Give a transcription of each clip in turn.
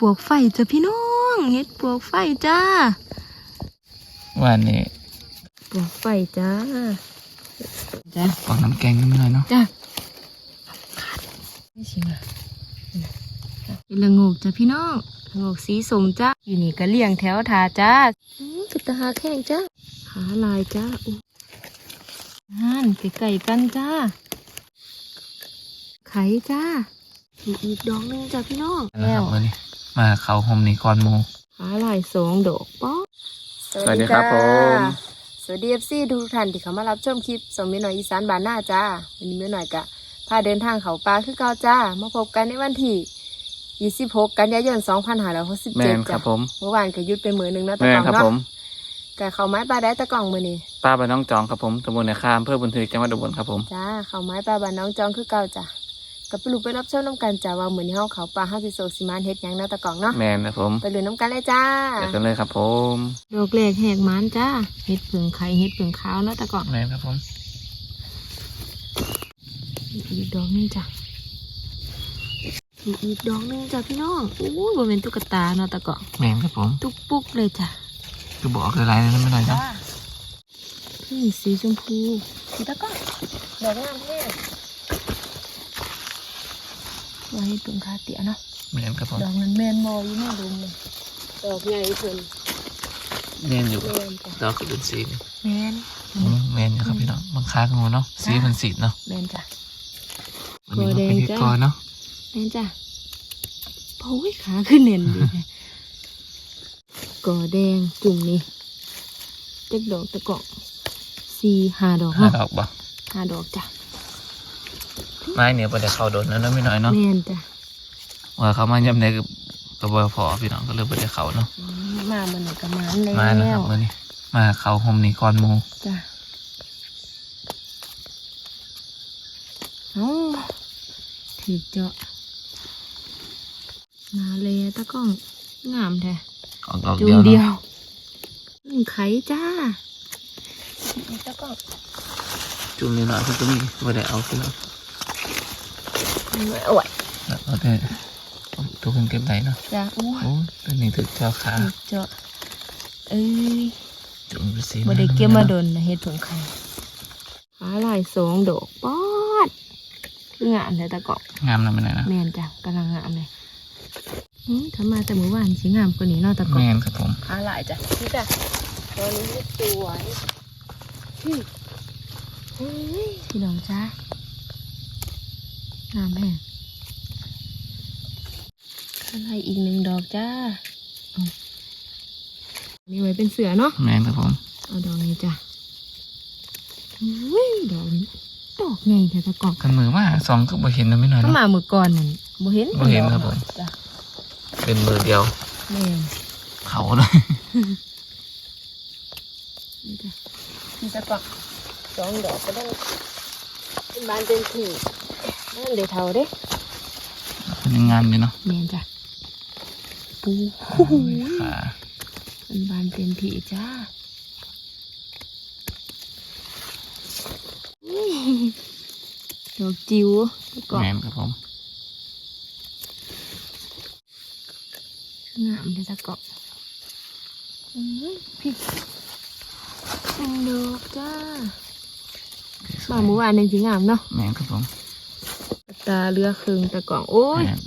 ปวกไฟจ้ะพี่น้องเห็ดปวกไฟจ้าว่านี่ปวกไฟจ้าจ้ากล่องน้ำแกงไม่เลยเนาะจ้าไม่ชิมอะเป็นละโงกจ้ะพี่น้องละโงกสีสมจ้าอยู่นี่ก็เลี้ยงแถวทาจ้าอื้อเป็นตาหาแข้งจ้าขาลายจ้าอู้นั่นไก่ๆกันจ้า ไข่จ้าอีกอีกดอกหนึงจ้ะพี่น้องนะครับวันนี้ มาเขาโฮมนี่ก่อนหมูขาลายสองดอกป๊อกสวัสดีครับผมสวัสดีเอฟซีทุกท่านที่เข้ามารับชมคลิปสมมีหน่อยอีสานบานหน้าจ้าวันนี้เมื่อหน่อยกะพาเดินทางเขาปลาคือเก่าจ้า มาพบกันในวันที่ 26 กันยายน แมน2567ครัจ้าบผม เมื่อวานก็หยุดไปมือหนึงเนาะแมตะกนล่องครับเนาะผมกะเขาไม้ปลาได้ตะกล่องมือนี้ป้าบ้านน้องจองครับผมตำบลในคามอำเพื่อบุญถือจังหวัดอุบลครับผม จ้าเขาไม้ปลาบานน้องจองคือเก่าจ้า กับไปลูกไปรับชมน้ำกันจ้าว่าเหมือนที่เฮาเขาปลาเฮาสิโซกสิมานเฮ็ดหยังเนาะตะกล่องเนาะแมนครับผมไปเลยน้ำกันเลยจ้าเดี๋ยวกันเลยครับผมดอกแรกแหกหมันจ้าเฮ็ดผึ่งไข่เฮ็ดผึ่งขาวเนาะตะกล่องแมนครับผมอีกดอกหนึงจ้ะอีกอีกดอกหนึงจ้ะพี่น้องโอ้ยบ่เป็นตุ๊กตาเนาะตะเกาะแมนครับผมตุกปุกเลยจ้ะคือบอกอะไรนะไม่ได้เนาะนี่สีชมพูสีตะเกาะดอกงามแท้ ว่าให้ตุ่งคาเตียเนาะแมนครับผมดอกนั้นแมนบออยู่แม่ดุมเลยดอกใหญ่เพิ่นแมนอยู่แมนจ้ะดอกคือเป็นสีนี่แมนอืมแมนอยู่ครับพี่น้องบางค้างูเนาะสีมันสีเนาะแมนจ้ะวันนี้เราไปที่ตัวแดงจ้ะก่อนเนาะแมนจ้ะโอ้ยขาขึ้นเน่นดีนะก่อแดงจุ่มนี่เจ็ดดอกตะเกาะสี่ห้าดอกห้าเนาะดอกบ่ห้าดอกจ้ะ ไม้เนี่ยไปแต่เขาโดนนั้นไม่น้อยเนาะแม่นจ้ะว่าเขามาย่ำในกับกระบอกพอพี่น้องก็เลยไปแต่เขาเนาะอืมมามันก็มาแล้วมาแล้วครับวันนี้มาเขาโฮมนี่ก่อนหมูจ้ะเอ้าถือเจาะมาเลยตะกล้องงามแท้ออกดอกจุ่เดีมยวเดียเนาะวอืมไข่จ้าตะกล้องจุ่มนิดหน่อยเพิ่งจะมีไม่ได้เอาขึ้นแล้ว โอ้ยแล้วก็ได้ทุกคนเก็บได้เนาะจ้ะโอ้ยโอ้ตัวนี้ถึกเจ้าขาถือเจาะเอ้ยจุ่มไปสีบ่ได้เก็บมาโดนนะเฮ็ดผงไข่ขาลายสองดอกป๊อดคืองามเลยตะกล้องงามนะไม่ไหนนะแมนจ้ะกำลังงามเลยอืมทำมาแต่เมื่อวานสิงามกว่านี้เนาะตะกแมอนครับผมขาหลายจ้ะนี่จ้ะตัวนี้ไม่สวยอืมเฮ้ยพี่น้องจ้า งามแม่ขาหลายอีกหนึ่งดอกจ้าอืมนี่ไว้เป็นเสือเนาะแมนครับผม เอาดอกนี้จ้ะอุ้ยดอกนี้ดอกใหญ่แต่ตะกอนกันมือมาสองก็บ่เห็นนะไม่น้อยถ้าเนาะมาเมื่อก่อนนั่นบ่เห็นบ่เห็นครับผมจ้ะเป็นมือเดียวแม่นเขาเลยนี่จ้ะนี่จะปักสองดอกก็ได้เป็นบานเป็นถี่ นั่นเดี๋ยวเท่าเด้เป็นยังงามอยู่เนาะแม่นจ้ะปูขาเป็นบานเป็นถี่จ้าอุ้ยดอกจิ๋วแล้วก็แมนครับผมงามเลยตะเกาะอื้อพี่หนึ่งดอกจ้ามาเมื่อวานในจริงงามเนาะแมนครับผม ตาเรือครึ่งตะกล่อง โอ้ยแมน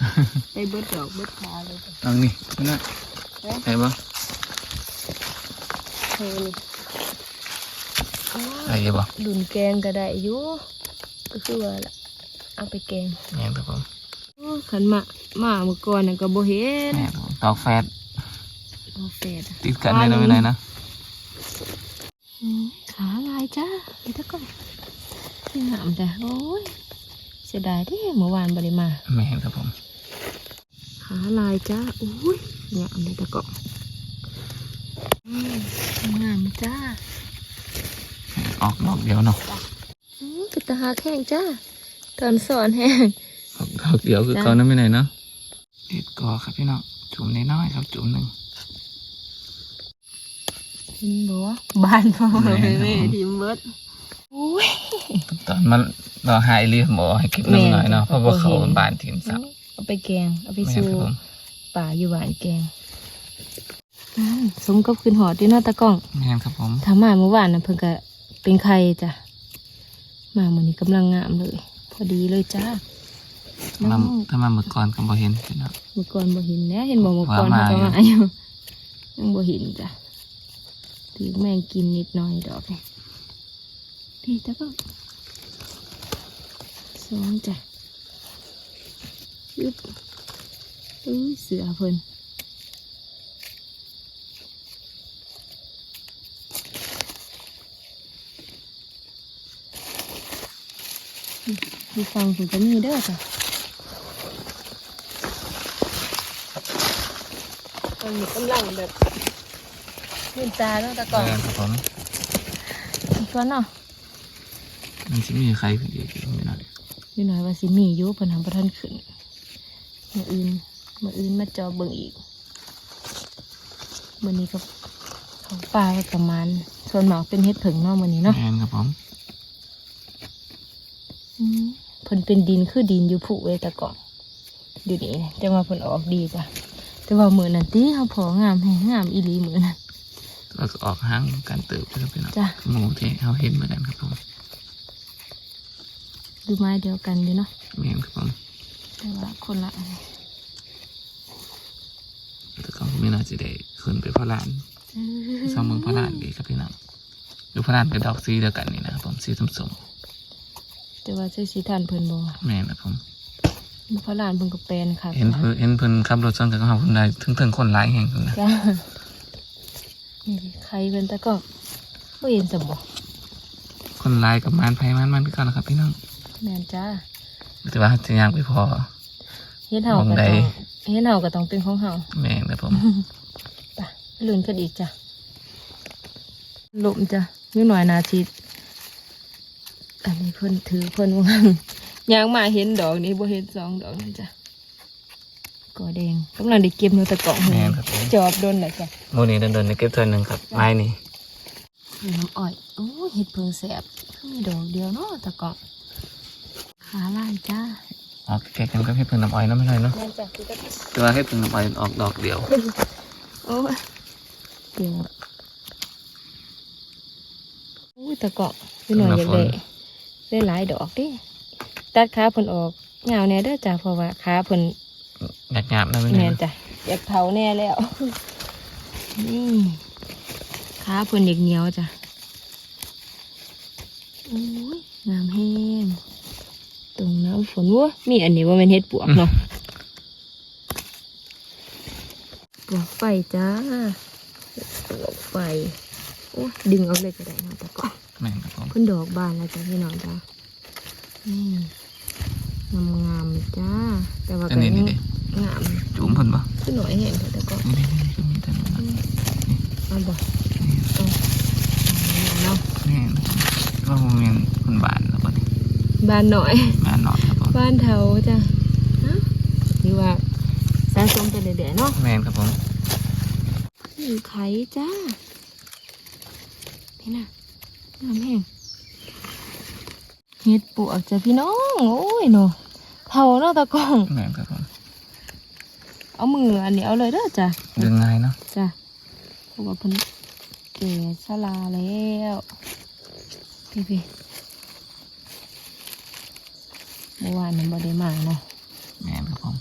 ได้เบิดดอกเบิดขาเลยจ้ะลองนี่ไม่น้อยใช่ปะเฮ้ยใช่ปะดุนแกงก็ได้อยู่ก็คือว่าล่ะเอาไปแกงแมนครับผมโอ้ขันมามาเมื่อก่อนน่ะก็บ่เห็นแมนครับผมตอกแฟดบ่เฟดอะติดกันเลยนะไม่น้อยนะอืมขาลายจ้านี่ตะกล่องที่งามจ้ะโอ้ยเสียดายที่เมื่อวานบ่ได้มาแมนครับผมขาลายจ้าอุ้ยงามเลยตะกล่องอืมงามจ้า ออกดอกเดียวเนาะอืมเป็นตาหาแข้งจ้าตอนสอนแห้งออกดอกเดียวคือจ้ะเก่านะไม่น้อยเนาะเด็ดกอครับพี่น้องจุ่มน้อยๆครับจุ่มหนึ่งเห็นบ่บ้านพ่อแม่แม่นครับแม่ผมทีมเบิดอุ้ย ตอนมันเราหายเรียบหมอให้เก็บน้ำหน่อยเนาะเพราะว่าเขาแม่นบานทีมสับเอาไปแกง เอาไปแม่นสู่ครับผมป่าอยู่หวานแกงอืมสมกับขึ้นหอดด้วยเนาะตะกล้องแม่นครับผมถ้ามาเมื่อวานนะเพิ่นก็เป็นไข่จ้ะมามื้อนี้กำลังงามเลย พอดีเลยจ้าถ้ามาน้องถ้ามาเมื่อก่อนก็บ่เห็นพี่น้องเมื่อก่อนบ่เห็นแหน่เห็นบ่เมื่อก่อนว่าเขามาก็มาอยู่ยังบ่เห็นจ้ะถือแมงกินนิดหน่อยดอกนี่พี่ตะกล้อง สองจ้ะยึบอุ้ยเสือเพิ่นมีฟังผมก็มีเด้อจ้ะตอนนี้กำลังแบบมืนตาเนาะแตะกอนแม่นครับผมอีกตัวเนาะมันสิมีใครขึ้นอีกอยู่พี่น้อง อยู่หน่อยว่าสิมีอยู่เพิ่นทำประทันขึ้นมาอื่นมาอื่นมาจอเบิ่งอีกมื้อนี้ก็ของปลาก็ประมาณส่วนหมากเป็นเฮ็ดผึ่งเนาะมื้อนี้เนาะแม่นครับผมอืมเพิ่นเป็นดินคือดินอยู่ผุเวยแต่ก่อนอยู่นี่จังว่าเพิ่นออกดีจ้ะแต่ว่ามื้อนั้นติเฮาพองามแฮงงามอีหลีมื้อนั้นแล้วก็ออกห้างกันเติบครับพี่น้องจ้ะหมูที่เขาเห็นเหมือนกันครับผม ดูไม้เดียวกันอยู่เนาะแม่นครับผมแต่ว่าคนละอันแต่ก็ไม่น่าจะได้ขึ้นไปพระลานสองเมืองพระลานดีครับพี่น้องดูพระลานกับดอกสีเดียวกันนี่นะครับผมสีส้มแต่ว่าใช้สีทานเพิ่นบ่ๆแม่นครับผมเพราะหลานเพิ่นก็เป็นค่ะเห็นเพิ่นเห็นเพิ่นขับรถชนกันกับเขาคนใดถึงถึงคนร้ายแห่งคนนะจ้านี่ดิใครเพิ่นแต่ก็บ่เห็นสมบ่คนร้ายกับมารไพ่มารมันคือกันนะครับพี่น้อง แม่นจ้าแต่ว่าจะย่างไปพอ เฮ็ดเฮาก็มองใดต้อง เฮ็ดเฮาก็ต้องเป็นของเฮาแม่นครับผมไปไปลุ้นกันอีกจ้ะลมจ้ะอยู่หน่อยนาทีอันนี้เพิ่นถือเพิ่นว่างยางมาเห็นดอกนี้บ่เห็นสองดอกนั่นจ้ะกอแดงกำลังได้เก็บเนื้อตะกร้องแม่นครับผมจอบโดนแหละจ้ะโมนี้เดินๆในเก็บเท่านึงครับไม้นี่มีน้ำอ้อยโอ้ยเห็ดเพิงแสบมีดอกเดียวเนาะตะกอน ขาลายจ้าออกแก่กันกับให้เพิ่นน้ำอ้อยน้ำไม่เลยเนาะแม่นจ้ะคือก็แต่ว่าให้เพิ่นน้ำอ้อยออกดอกเดียวโอ้ยเดี๋ยวโอ้ยตะเกาะพี่หน่อยอยากได้ได้หลายดอกดิตัดขาเพิ่นออกเหงาแน่เด้อจ้ะเพราะว่าขาเพิ่นหยาบๆนะไม่แม่แน่นจ้ะอยากเผาแน่แล้วนี่ขาเพิ่นอยากเหนียวจ้ะโอ้ยงามแห้ง ตรงน้ำฝนวะมีอันนี้ว่าเป็นเห็ดปวกเนาะปวกไฟจ้าปวกไฟโอ้ยดึงเอาเลยก็ได้เนาะแต่ก็แม่นครับผมเพิ่นดอกบานแล้วจ้ะพี่น้องจ้านี่งามงามๆจ้า แต่ว่าอัก็นนี้ยันี่งดิงามจุ่มเพิ่นปะขึ้นหน่อยแห้งเถอะแต่ก็นี่นี่นี่มีแต่นั้นนะเอาบ่เอาเอาเนาะแม่นว่าผมยังคนบานแล้วปะนี่ บานหน่อยบานหน่อยครับผมบ้านเถาจ้ะฮะนี่ว่าสะสมไปเรื่อยๆเนาะแม่นครับผมนี่ไข่จ้านี่น่ะน้ำแห้งเฮ็ดปวกจ้ะพี่น้องโอ้ยเนาะเผาเนาะตะกล้องแม่นครับผมเอามืออันนี้เอาเลยเด้อจ้ะดึงง่ายเนาะจ้ะเพราะว่าเพิ่นแก่ชราแล้วพี่พี่ เมื่อวานนั้นบ่ได้มาเนาะแม่นครับผม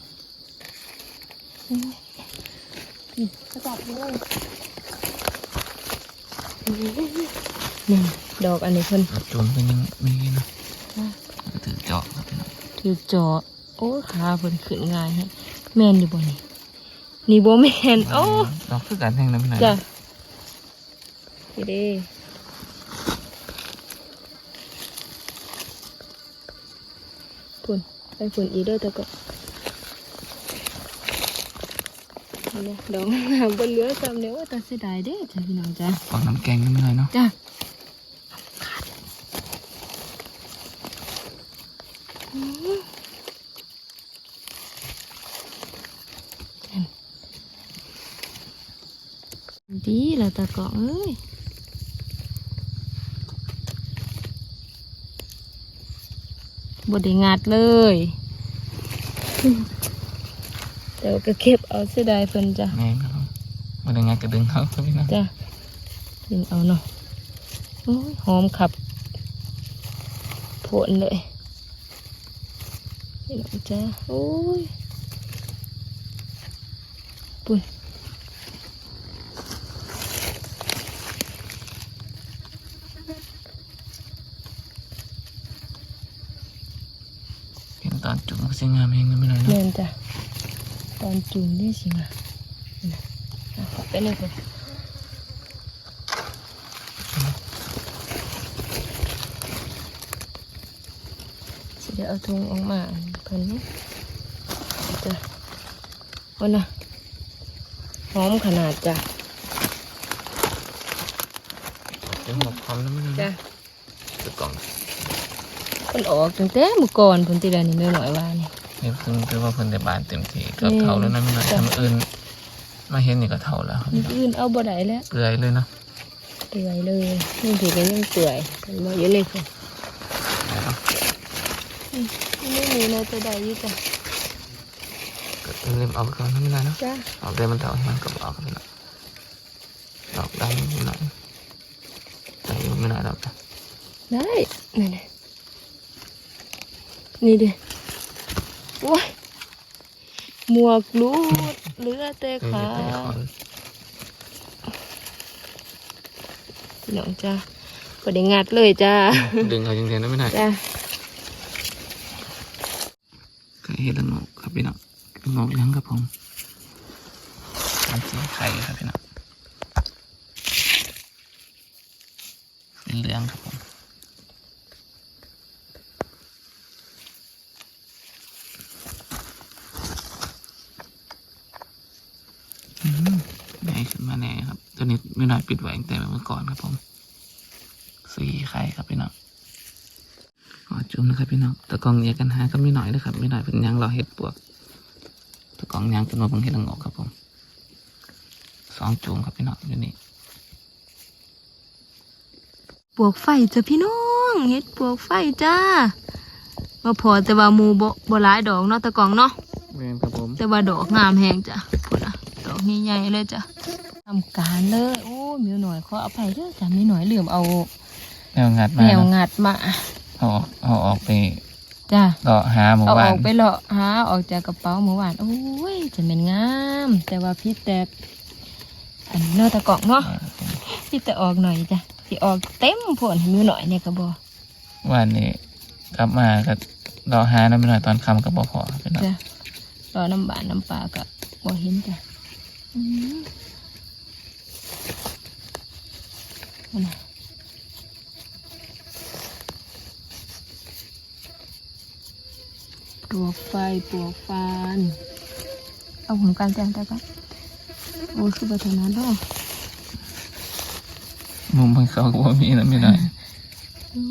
นี่กระจับเลยนี่ดอกอันนี้เพิ่นจุ่มเป็นยังมีเนาะจ้ะก็ถือเจาะครับพี่น้องถือจอโอ้ขาเพิ่นขึ้นง่ายฮะแม่นอยู่บ่นี่นี่บ่แม่นโอ้ดอกคือการแห้งนะพี่น้องจ้ะนี่เด้ พุ่นไปพุ่นอีเด้อแต่ก็นี่นะดอกงามบนเรือซ้ำเนี่ยว่าแตาเสียดายเด้จ้ะพี่น้องจ้ะออกน้ำแกงกันไม่เลยเนาะจ้ะดีแล้วตะเกาะเอ้ย บไดงัดเลยแต่ว่าก็เก็บเอาเสียดายเพิ่นจ้ะแม่นครับผมมันยังไงก็ดึงเขาครับพี่น้องจ้ะดึงเอาเนาะโอ้ยหอมขับโผลเลยนี่น้องจ้ะโอ้ยปุ่น เห็น ตอนจุ่มก็สวยงามเองนะไม่น้อยเนีเนาะยนจ้ะตอนจุ่มนี่สิงะนี่นะอะขอไปเลยคุณสิเดี๋ยวเอาถุงออกมาเพิ่นนี่จ้ะโอ้นะหอมขนาดจ้ะเดี๋ยวหมกพร้อมแล้วไม่น้อยจ้ะจะกล่อง เพิ่นออกตั้งแต่เมื่อก่อนเพิ่นตีละนี่แม่หน่อยว่านี่นี่คือคือว่าเพิ่นได้บานเต็มที่เกือบอืมเท่าแล้วนะไม่น้อยจ้ะทำอื่นมาเห็นนี่ก็เท่าแล้วครับมีพี่น้องอื่นเอาบ่ได้แล้วเปลือยเลยเนาะเปื่อยเลยนี่ถือกันยังเปื่อยเห็นบ่อยู่เลยค่ะแล้วนี่มีนะจะได้อยี่จ้ะก็เล่มเอาไปก่อนนะไม่น้อยเนาะจ้ะเอาได้มันเท่าให้มันก็บอกกันพี่น้องดอกได้ไม่น้อยแต่อยู่ไม่น้อยดอกนะได้นี่น นี่ดิโอ้ยหมวกรูดเหลือแต่เออขาเดี๋ยวไปขอพี่น้องจ้ะก็ได้งัดเลยจ้าดึงเขาจริงๆนะไม่น้อยจ้ะไข่เห็ดละโงกครับพี่น้องละโงกเลี้ยงครับผมอันสีไข่ครับพี่น้องเป็นเหลืองครับผมอืมใหญ่ขึ้นมาแน่ครับ ตัวนี้ ไม่น้อยปิดไว้ตั้งแต่เมื่อก่อนครับผมสีไข่ครับพี่น้องขอจุ่มนะครับพี่น้องตะกองแยกกันหาก็ไม่หน่อยเลยครับไม่หน่อยเป็นหยังรอเห็ดปวกตะกองยางเป็นมาเพิ่งเห็ดละงอกครับผมสองจุ่มครับพี่น้องอยู่นี่ปวกไฟจ้ะพี่น้องเฮ็ดปวกไฟจ้ามาพอแต่ว่าหมูบ่บ่หลายดอกเนาะตะกองเนาะเรียนครับผมแต่ว่าดอกงามแหงจ้ะพุ่นนะดอกใหญ่ๆเลยจ้ะทำการเลย โอ้มีหน่อยขออภัยเด้อจ้ะมีหน่อยลืมเอาแนวงัดแนมาวเนาะงัดมาเอาออกเอาออกไปจ้ะเลาะหาหมู่เอาอบ้าอนกไปเลาะหาออกจากกระเป๋าเมื่อวานโอ้ยจะเป็นงาม แต่ว่าพี่แต่อันนี้เนาะตะกอกเนาะพี่แต่ออกหน่อยจ้ะที่ออกเต็มผลมีหน่อยเนี่ยก็บอวันนี้กลับมาก็รอหาแล้วไม่หน่อยตอนคำก็บอกพอพี่น้องจ้ะรอน้ำบานน้ำปลาก็บอเห็นจ้ะอืมนั่นน่ะ ปลวกไฟปลวกฟาน เอาหุ่นการแจ้งได้ปะโอ้ยคือบัตรนั้นเนาะมุมมันเขาก็ว่ามีนะไม่หน่อย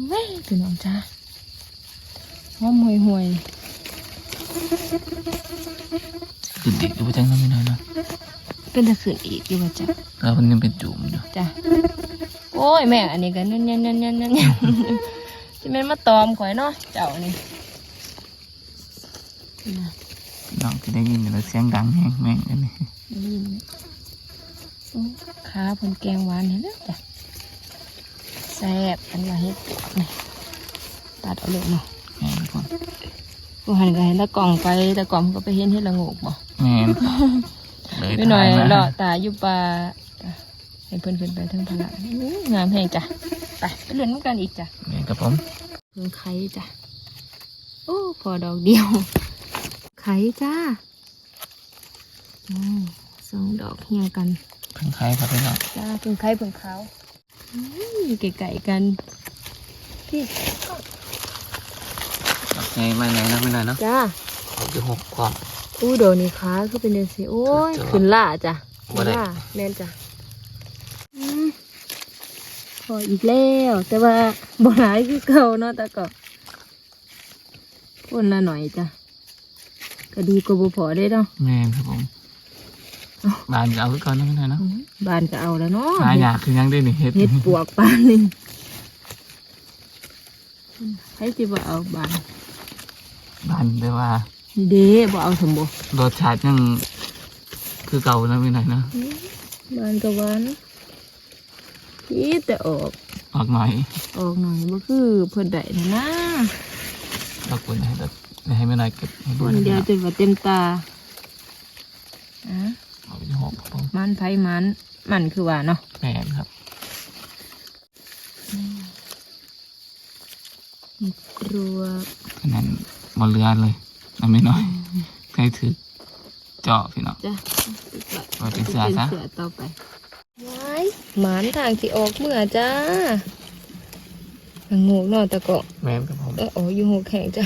เว้ยพี่น้องจ้าหอมห่วยห่วยคือดิอยู่จังนะไม่หน่อยเนาะๆเป็นตะขืนอีกอยู่ว่าจ้ะแล้วมันยังเป็นจุ่มอยู่จ้ะ โอ้ยแม่อันนี้กันนั่นนั่นนั่นนั่นนั่นจะเป็นมาตอมข่อยเนาะเจ้านี่นะพี่น้องที่ได้ยินอยู่แล้วเสียงดังแห้งแม่งเลยนี่ได้ยินไหมโอ้ขาเพิ่นแกงหวานเห็นแล้วจ้ะแซ่บอันว่าเฮ็ดปวกนี่ตัดเอาเลยเนาะแม่นครับผมผู้หันก็เห็นตะกล่องไปตะกล่องก็ไปเห็นเฮ็ดละโงกบ่แม่นเลยไม่หน่อยถ่ามาเลาะตาอยู่ป่าจ้ะ ให้เพื่อนขึ้นไปเทั้งพลังงามแหงจ้ะ ไปไปเล่นน้ำกันอีกจ้ะแม่นครับผมเพิ่งไข่จ้ะ โอ้พอดอกเดียว ไข่จ้าอืมสองดอกเฮียงกันเพิ่งคล้ายครับพี่น้องจ้าเพิ่งไข่เพิ่งขาวอุ้ยไก่ๆกันพี่ดอกไงมาไหนนะไม่ได้เนาะจ้าออกอยู่หกความอู้ดอกนี้ขาคือเป็นเดนสิโอ้ยจ้ะขึ้นล่าจ้ะบ่ได้ล่าแม่นจ้ะอืมพ ออีกแล้ว แต่ว่าบ่หลายคือเก่าเนาะแต่ก็คนละหน่อยจ้ะก็ดีกว่าบ่พอได้เนาะแม่นครับผมบานจะเอาไว้ก่อนนะไม่ได้เนาะบานก็เอาแล้วเนาะหายากคือยังได้หนี่งเฮ็ดเฮ็ดปวกปานนี่ให้สิบ่เอาบานบานได้ว่า เด้บ่เอาสมบูรณ์รสชาติยังคือเก่านะพี่หน่อยเนาะมันก็หวาน อีแต่ออก ออกหน่อยออกหน่อยบ่คือเพิ่นได้นะนะเราควรให้แบบให้ไม่หน่อยเก็บให้ดูวันเดียวจนว่าเต็มตาอะเอาไปหกครับผมมันไผมันมันคือว่าเนาะแม่นครับกลัวขนาดบอเรือเลยนั่นไม่น้อยใครถือเจาะพี่น้องจ้ะเอาเป็นเสือซะเสือต่อไปว้าย หมานทางที่ออกเมื่อจ้างูเนอตะเกาะแม่นครับผมเออโอ้อยู่หูแข็งจ้ะ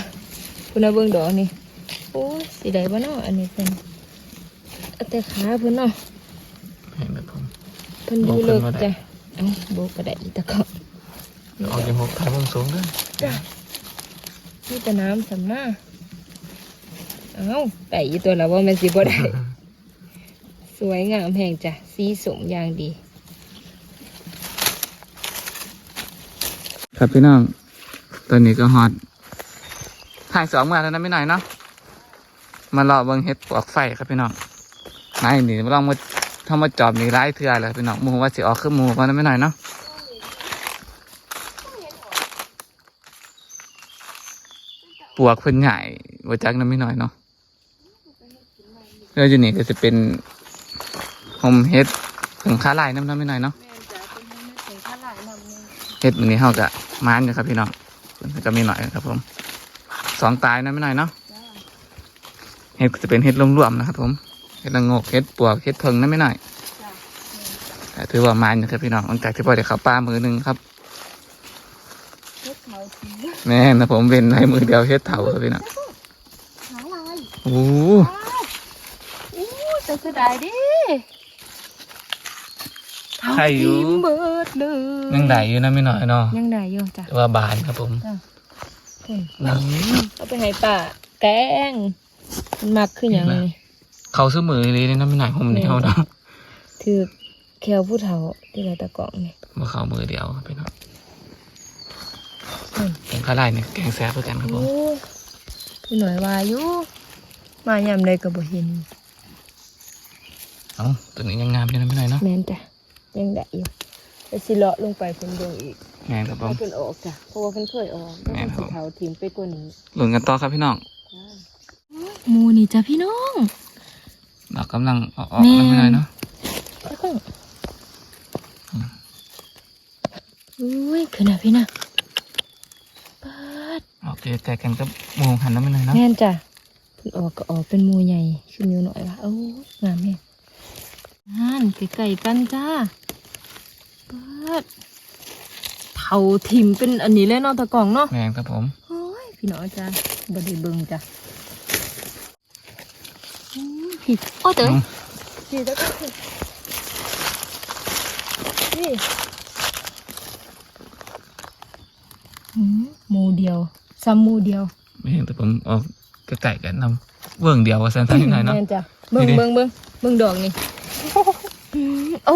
คุณเอาเบิ่งดอกนี่โอ้ยสีใดบ้านาะอันนี้เป็นเอาแต่ขาเพิ่นเนาะแม่นครับผมเพิ่นอยู่เลิกโบกเพิ่นบ่ได้จ้ะเอ้าโบกกระไดตะเกาะเดี๋ยวออกจากหกถ่ายมุมสูงด้วยจ้ะนี่แต่น้ำสำหน้าเอ้าแต่อีตัวละว่ามันสิบ่ได้สวยงามแห่งจ้ะสีสมอย่างดี ครับพี่น้อง ตอนนี้ก็ฮอตถ่ายสองมาแล้วนะไม่หน่อยเนาะ มารอเบิ่งเฮ็ดปลวกไฟครับพี่น้องนายนี่ลองมาทำมาจอบนี่ร้ายเถื่อเลยพี่น้องหมูว่าสิออกขึ้นมูกันนะไม่หน่อยเนาะปลวกเพิ่นใหญ่ว่าจักน้ำไม่หน่อยเนาะแล้วอยู่นี่ก็จะเป็นโฮมเฮ็ดถึงค้าลายน้ำน้ำไม่หน่อยเนาะแม่นจ้ะเป็นให้มันถึงข้าหลายนำนึงเฮ็ดมือนี้เฮากะ มานอยู่ครับพี่น้องเพิ่นก็มีหน่อยครับผมสองตายนะไม่หน่อยเนาะจ้าเฮ็ดก็จะเป็นเฮ็ดรวมๆนะครับ ผมเฮ็ดละโงกเฮ็ดปวกเฮ็ดเพิงนะไม่หน่อยจ้ะแต่ถือว่ามานอยู่ครับพี่น้องหลังจากที่พ่อได้เข้าป่ามือหนึงครับเฮ็ดเขาสีแม่นะผมเป็นในมือเดียวเฮ็ดเถาครับพี่น้องหาลายโอ้โหอู้แต่เสียดายดิ ใครอยู่ เท่าที่เบิดเลยยังได้อยู่นะไม่หน่อยเนาะยังได้อยู่จ้ะแต่ว่าบานครับผมเพิ่นเอาไปให้ป่าแกงมันมักขึ้นอหย่างนี้เขาซื้อมือเลยนะไม่หน่อยผมเดียวเนาะถือแควผู้เฒ่าที่ไรตะกล่องนี่ มาเข้ามือเดียวครับพี่น้องเพิ่นแกงข้าวไร่เนี่ยแกงแซ่บด้วยกันครับผมโอ้พี่หน่อยว่าอยู่มายามใดก็บ่เห็นเอ้าตัวนี้ยังงามอยู่นะไม่หน่อยเนาะแม่นจ้ะ ยังได้อยู่ไปสิเลาะลงไปเพิ่นเบิ่งอีกแม่นครับผให้มเพิ่นออกจ้ะเพราะว่าเพิ่นเคยออกแล้วแม่เพิ่นนครับสิเฒ่าถิ่มไปกว่านี้ลุ้นกันต่อครับพี่น้องหมูนี่จ้ะพี่น้องเรากำลังออกๆนะไม่หน่อยเนาะอุ้ยขึ้นนะพี่นะปาดโอเคแต่กันก็มองหันแล้วไม่เลยเนาะแม่นจ้ะเพิ่นออกก็ออกเป็นหมูใหญ่ขึ้นอยู่หน่อยละโอ้ยงามแม่งานไก่ๆกันจ้า ปาดเผาถิ่มเป็นอันนี้เลยเนาะตะกล่องเนาะแมงครับผมโอ้ยพี่น้องจ้าบไดีเบิงจ้ะอืมพี่โอ้เต๋ออืมพี่ตะกล่องพี่นี่อืมหมูเดียวซ้ำหมูเดียวไม่เห็นแต่ผมออกไก่ๆกันนำเบื้องเดียวว่าสั้นๆหน่อยเนาะแม่นจ้ะเบิ่งนี่ดิเบิ่งเบิ่งเบิ่งดอกนี่อืมโอ้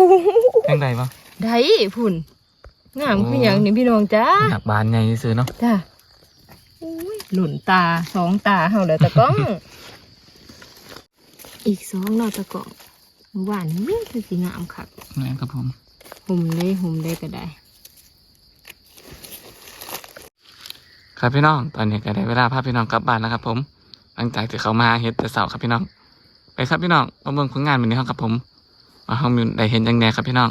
แพงใดปะ ได้พุ่นงามโอ้คืออย่างนี้พี่น้องจ้าหนักบานใหญ่ซื้อเนาะจ้าอุ้ยหล่นตาสองตาเฮาแล้วตะก้อง อีกสองเนาะตะก้องหวานนี่คือสิงามคักแมงครับผมหุ่มได้หุ่มได้ก็ได้ ครับพี่น้องตอนนี้ก็ได้เวลาพาพี่น้องกลับบ้านแล้วครับ ผม หลังจากที่เขามาเฮ็ดแต่เสาร์ครับพี่น้อง ไปครับพี่น้องมาเบิ่งผลงานวันนี้ครับผมมาเฮามีได้เห็นยังแน่ครับพี่น้อง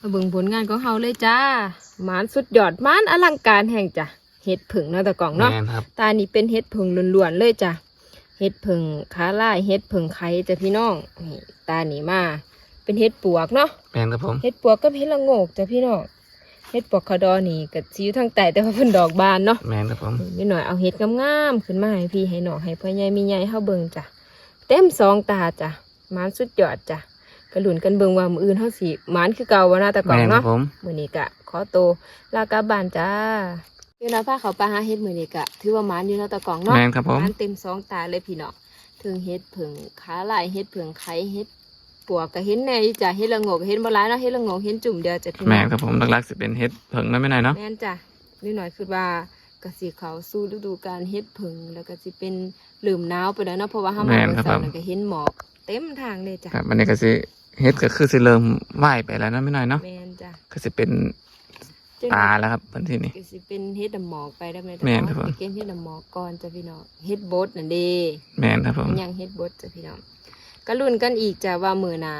มาเบิ่งผลงานของเฮาเลยจ้าหมานสุดยอดหมานอลังการแห่งจ้ะเห็ดผึ่งเนาะตะก้องเนาะแมนครับ ตานี่เป็นเห็ดผึ่งล้วนๆเลยจ้ะเห็ดผึ่งขาลายเห็ดผึ่งไข่จ้ะพี่น้องนี่ตานี่มา เป็นเห็ดปวกเนาะ แมนครับผมเห็ดปวกกับเห็ดละโงกจ้ะพี่น้องเห็ดปวกขะดอนี่กับซีอยู่ทางใต้แต่ว่าเพิ่นดอกบานเนาะแมนครับผมนี่หน่อยเอาเห็ดงามๆขึ้นมาให้พี่ให้น้องให้พ่อใหญ่มีใหญ่เฮาเบิ่งจ้ะ เต็มสองตาจ้ะหมานสุดยอดจ้ะ กระหลุนกันเบิ่งว่ามื้ออื่นเฮาสิหมานคือเก่าบ่นะแต่ก่แมอนนครัเนาะบผมมือนี้กะขอโตวลากลับบ้านจ้าอยู่นะพาเขาไปหาเฮ็ดมือนี้กะถือว่าหมานอยู่เนาะตะกล่องเนาะแมนครับผม หมานเต็มสองตาเลยพี่เนาะถึงเฮ็ดผึ่งขาลายเฮ็ดผึ่งไข่เฮ็ดปวกก็เห็นแน่อยู่จ้ะเฮ็ดละโงกก็เห็นบ่หลายเนาะเฮ็ดละโงกเห็นจุ่มเดียวจ้ะพี่แมน้อนงครับผมหลักๆสิเป็นเฮ็ดเพิงนะไม่ไหนอยเนาะ แม่นจ้ะนิดหน่อยคือว่าก็สิเขาสู่ฤดูกาลเฮ็ดผึ่งแล้วก็สิเป็นเหลื่มหนาวไปแล้วเนาะเพราะว่าเฮาแม่มานเมื่อครับเช้าผมนั่นก็เห็นหมอกเต็มทางเลยจ้ะครับอันนี้ก็สิ เฮ็ดก็คือสิเริ่มไหวไปแล้วเนาะไม่น้อยเนาะแม่นจ้ะก็สิเป็นจังตาแล้วครับพื้นที่นี้ก็สิเป็นเฮ็ดน้ำหมอกไปได้ไหมแม่นครับผมไปเก็บเฮ็ดน้ำหมอกก่อนจ้ะพี่น้องเฮ็ดบดนั่นเด้แม่นครับผมมันยังเฮ็ดบดจ้ะพี่น้องก็ลุ้นกันอีกจ้ะว่ามื้อหน้า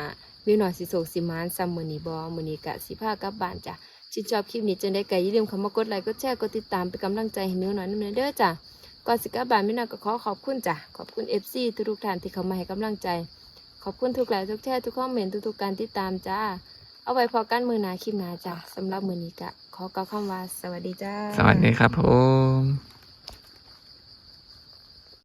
วิวหน่อยสิโศกสิมานซ้ำมื้อนี้บ่มื้อนี้ก็สิพากลับบ้านจ้ะชื่นชอบคลิปนี้จังได้ก็อย่าลืมเข้ามากดไลค์กดแชร์กดติดตามเป็นกำลังใจให้มิวหน่อยนำเด้อจ้ะก่อนสิกลับบ้านมิวหน่อยก็ขอขอบคุณจ้ะขอบคุณ FC ทุกๆท่านที่เข้ามาให้กำลังใจ ขอบคุณทุกไลค์ทุกแชร์ทุกคอมเมนต์ทุกๆการติดตามจ้า เอาไว้พอกันมือหนาคลิปหนาจ้าสำหรับมือนี้กะขอกล่าวคำว่าสวัสดีจ้า สวัสดีครับผม